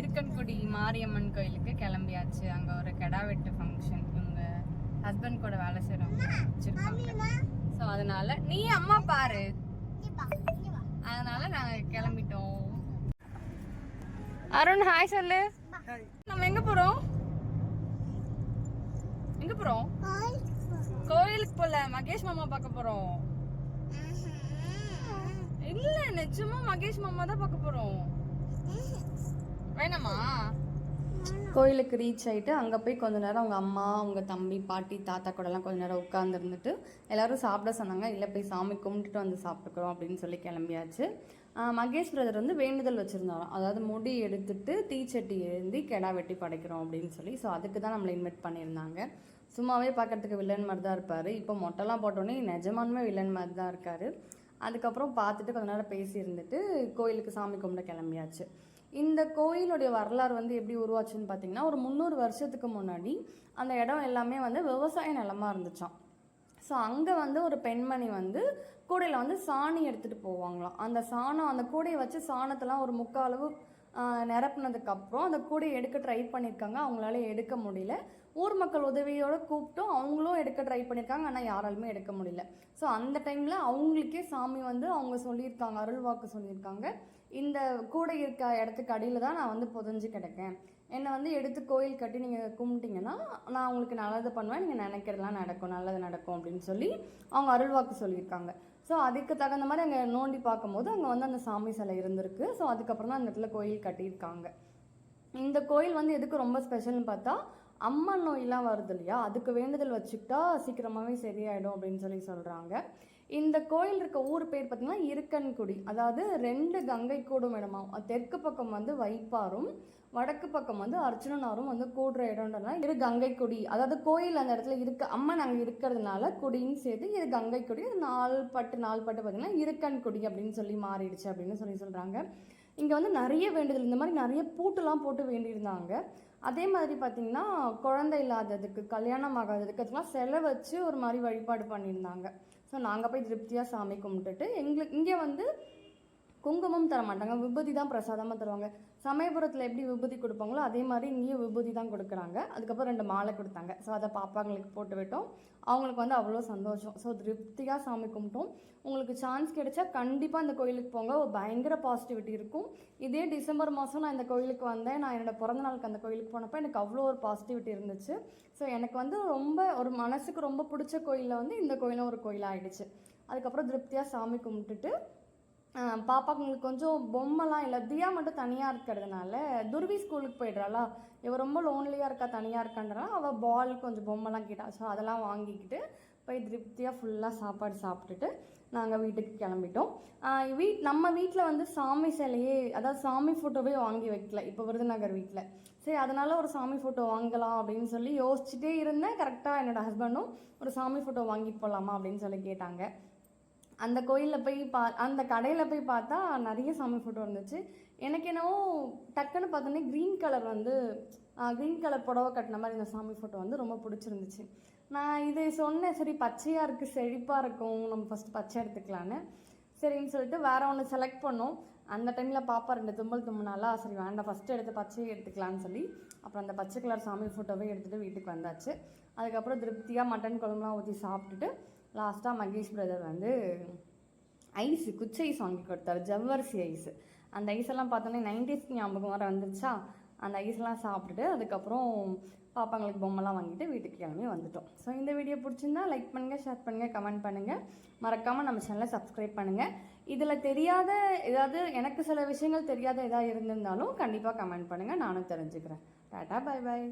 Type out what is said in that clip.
எருக்கன்குடி மாரியம்மன் கோயிலுக்கு கிளம்பியாச்சு. அங்க ஒரு கெடா வெட்டு ஃபங்க்ஷன் இவங்க ஹஸ்பண்ட் கூட வேலை வச்சிருக்காங்க ஸோ அதனால நீ அம்மா பாரு. அதனால நாங்க கிளம்பிட்டோம். அருண் ஹாய் சொல்லு. நம்ம எங்க போறோம்? எங்க போறோம்? கோயிலுக்கு போல மகேஷ் மாமா பார்க்க போறோம். இல்ல நிஜமா மகேஷ் மாமா தான் பார்க்க போறோம். வேணாமா? கோயிலுக்கு ரீச் ஆகிட்டு அங்கே போய் கொஞ்ச நேரம் அவங்க அம்மா அவங்க தம்பி பாட்டி தாத்தா கூடலாம் கொஞ்ச நேரம் உட்காந்துருந்துட்டு எல்லாரும் சாப்பிட சொன்னாங்க. இல்லை போய் சாமி கும்பிட்டுட்டு வந்து சாப்பிட்டுக்கிறோம் அப்படின்னு சொல்லி கிளம்பியாச்சு. மகேஷ் பிரதர் வந்து வேண்டுதல் வச்சுருந்தாராம். அதாவது முடி எடுத்துட்டு தீச்சட்டி எழுந்தி கெடா வெட்டி படைக்கிறோம் அப்படின்னு சொல்லி. ஸோ அதுக்கு தான் நம்மளை இன்வைட் பண்ணியிருந்தாங்க. சும்மாவே பார்க்கறதுக்கு வில்லன் மாதிரி தான் இருப்பார். இப்போ மொட்டைலாம் போட்டோன்னே நிஜமானுமே வில்லன் மாதிரி தான் இருக்கார். அதுக்கப்புறம் பார்த்துட்டு கொஞ்ச நேரம் பேசியிருந்துட்டு கோயிலுக்கு சாமி கும்பிட கிளம்பியாச்சு. இந்த கோயிலுடைய வரலாறு வந்து எப்படி உருவாச்சுன்னு பார்த்தீங்கன்னா ஒரு முந்நூறு வருஷத்துக்கு முன்னாடி அந்த இடம் எல்லாமே வந்து விவசாய நிலமாக இருந்துச்சாம். ஸோ அங்கே வந்து ஒரு பெண்மணி வந்து கூடையில் வந்து சாணி எடுத்துகிட்டு போவாங்களாம். அந்த சாணம் அந்த கூடையை வச்சு சாணத்தெல்லாம் ஒரு முக்காலவு நிரப்புனதுக்கப்புறம் அந்த கூடையை எடுக்க ட்ரை பண்ணியிருக்காங்க அவங்களால எடுக்க முடியல. ஊர் மக்கள் உதவியோடு கூப்பிட்டும் அவங்களும் எடுக்க ட்ரை பண்ணியிருக்காங்க ஆனால் யாராலுமே எடுக்க முடியல. ஸோ அந்த டைமில் அவங்களுக்கே சாமி வந்து அவங்க சொல்லியிருக்காங்க அருள்வாக்கு சொல்லியிருக்காங்க. இந்த கூடை இருக்க இடத்துக்கு அடியில் தான் நான் வந்து புதஞ்சு கிடக்கேன். என்னை வந்து எடுத்து கோயில் கட்டி நீங்கள் கும்பிட்டீங்கன்னா நான் உங்களுக்கு நல்லது பண்ணுவேன் நீங்கள் நினைக்கிறதெல்லாம் நடக்கும் நல்லது நடக்கும் அப்படின்னு சொல்லி அவங்க அருள்வாக்கு சொல்லியிருக்காங்க. ஸோ அதுக்கு தகுந்த மாதிரி அங்கே நோண்டி பார்க்கும்போது அங்கே வந்து அந்த சாமி சிலை இருந்திருக்கு. ஸோ அதுக்கப்புறம் தான் அந்த இடத்துல கோயில் கட்டியிருக்காங்க. இந்த கோயில் வந்து எதுக்கு ரொம்ப ஸ்பெஷல்னு பார்த்தா அம்மா நோயெலாம் வருது இல்லையா? அதுக்கு வேண்டுதல் வச்சுக்கிட்டா சீக்கிரமாகவே சரியாயிடும் அப்படின்னு சொல்லி சொல்கிறாங்க இந்த கோயில் இருக்க ஊர் பேர் பார்த்தீங்கன்னா இருக்கன்குடி. அதாவது ரெண்டு கங்கை கூடும் இடமா? தெற்கு பக்கம் வந்து வைப்பாரும் வடக்கு பக்கம் வந்து அர்ச்சுனனாரும் வந்து கூடுற இடம்ன்றதுனால இரு கங்கைக்குடி. அதாவது கோயில் அந்த இடத்துல இருக்க அம்மன் அங்கே இருக்கிறதுனால குடின்னு சேர்த்து இரு கங்கைக்குடி. குடி நாலு பட்டு நாலு பட்டு பார்த்தீங்கன்னா இருக்கன்குடி அப்படின்னு சொல்லி மாறிடுச்சு அப்படின்னு சொல்லி சொல்கிறாங்க இங்கே வந்து நிறைய வேண்டுதல் இந்த மாதிரி நிறைய பூட்டுலாம் போட்டு வேண்டியிருந்தாங்க. அதே மாதிரி பார்த்திங்கன்னா குழந்தை இல்லாததுக்கு கல்யாணம் ஆகாததுக்கு அதுக்கெலாம் செலை வச்சு ஒரு மாதிரி வழிபாடு பண்ணியிருந்தாங்க. ஸோ நாங்கள் போய் திருப்தியாக சாமி கும்பிட்டுட்டு எங்களுக்கு இங்கே வந்து குங்குமம் தர மாட்டாங்க விபூதி தான் பிரசாதமாக தருவாங்க. சமயபுரத்தில் எப்படி விபூதி கொடுப்பாங்களோ அதே மாதிரி இங்கேயும் விபூதி தான் கொடுக்குறாங்க. அதுக்கப்புறம் ரெண்டு மாலை கொடுத்தாங்க. ஸோ அதை பாப்பாங்களுக்கு போட்டு விட்டோம். அவங்களுக்கு வந்து அவ்வளோ சந்தோஷம். ஸோ திருப்தியாக சாமி கும்பிட்டோம். உங்களுக்கு சான்ஸ் கிடைச்சா கண்டிப்பாக இந்த கோயிலுக்கு போங்க. ஒரு பயங்கர பாசிட்டிவிட்டி இருக்கும். இதே டிசம்பர் மாதம் நான் இந்த கோயிலுக்கு வந்தேன். நான் என்னோடய பிறந்த நாளுக்கு அந்த கோயிலுக்கு போனப்போ எனக்கு அவ்வளோ ஒரு பாசிட்டிவிட்டி இருந்துச்சு. ஸோ எனக்கு வந்து ரொம்ப ஒரு மனசுக்கு ரொம்ப பிடிச்ச கோயிலில் வந்து இந்த கோயிலும் ஒரு கோயிலாகிடுச்சு அதுக்கப்புறம் திருப்தியாக சாமி கும்பிட்டுட்டு பாப்பாங்களுக்கு கொஞ்சம் பொம்மைலாம் இல்லை தியா மட்டும் தனியாக இருக்கிறதுனால துருவி ஸ்கூலுக்கு போயிடுறாளா? இவ ரொம்ப லோன்லியாக இருக்கா தனியாக இருக்கான்றனால அவள் பால் கொஞ்சம் பொம்மைலாம் கேட்டா ஸோ அதெல்லாம் வாங்கிக்கிட்டு போய் திருப்தியாக ஃபுல்லாக சாப்பாடு சாப்பிட்டுட்டு நாங்கள் வீட்டுக்கு கிளம்பிட்டோம். வீட் நம்ம வீட்டில் வந்து சாமி சிலையே அதாவது சாமி ஃபோட்டோவே வாங்கி வைக்கல இப்போ விருதுநகர் வீட்டில் சரி அதனால் ஒரு சாமி ஃபோட்டோ வாங்கலாம் அப்படின்னு சொல்லி யோசிச்சுட்டே இருந்தேன். கரெக்டாக என்னோடய ஹஸ்பண்டும் ஒரு சாமி ஃபோட்டோ வாங்கி போகலாமா அப்படின்னு சொல்லி கேட்டாங்க. அந்த கோயிலில் போய் பா அந்த கடையில் போய் பார்த்தா நிறைய சாமி ஃபோட்டோ இருந்துச்சு. எனக்கு என்னவோ டக்குன்னு பார்த்தோன்னே க்ரீன் கலர் வந்து க்ரீன் கலர் புடவை கட்டின மாதிரி இந்த சாமி ஃபோட்டோ வந்து ரொம்ப பிடிச்சிருந்துச்சு. நான் இதை சொன்னேன் சரி பச்சையாக இருக்குது செழிப்பாக இருக்கும் நம்ம ஃபஸ்ட்டு பச்சை எடுத்துக்கலான்னு. சரின்னு சொல்லிட்டு வேறு ஒன்று செலக்ட் பண்ணோம். அந்த டைமில் பாப்பா ரெண்டு தும்பல் தும்பினாலா சரி வேண்டாம் ஃபஸ்ட்டு எடுத்து பச்சையை எடுத்துக்கலான்னு சொல்லி அப்புறம் அந்த பச்சை கலர் சாமி ஃபோட்டோவே எடுத்துகிட்டு வீட்டுக்கு வந்தாச்சு. அதுக்கப்புறம் திருப்தியாக மட்டன் குழம்புலாம் ஊற்றி சாப்பிட்டுட்டு லாஸ்ட்டாக மகேஷ் பிரதர் வந்து ஐஸு குச்சை ஐஸ் வாங்கி கொடுத்தாரு. ஜவ்வரிசி ஐஸு அந்த ஐஸெல்லாம் பார்த்தோன்னே நைன்டிஸ் ஞாபகம் வர வந்துச்சா அந்த ஐஸ்லாம் சாப்பிட்டுட்டு அதுக்கப்புறம் பாப்பாங்களுக்கு பொம்மைலாம் வாங்கிட்டு வீட்டுக்கு கிளம்பி வந்துட்டோம். ஸோ இந்த வீடியோ பிடிச்சிருந்தா லைக் பண்ணுங்கள் ஷேர் பண்ணுங்கள் கமெண்ட் பண்ணுங்கள் மறக்காமல் நம்ம சேனலை சப்ஸ்கிரைப் பண்ணுங்கள் இதில் தெரியாத ஏதாவது எனக்கு சில விஷயங்கள் தெரியாத எதாவது இருந்திருந்தாலும் கண்டிப்பாக கமெண்ட் பண்ணுங்கள் நானும் தெரிஞ்சுக்கிறேன். Tata bye bye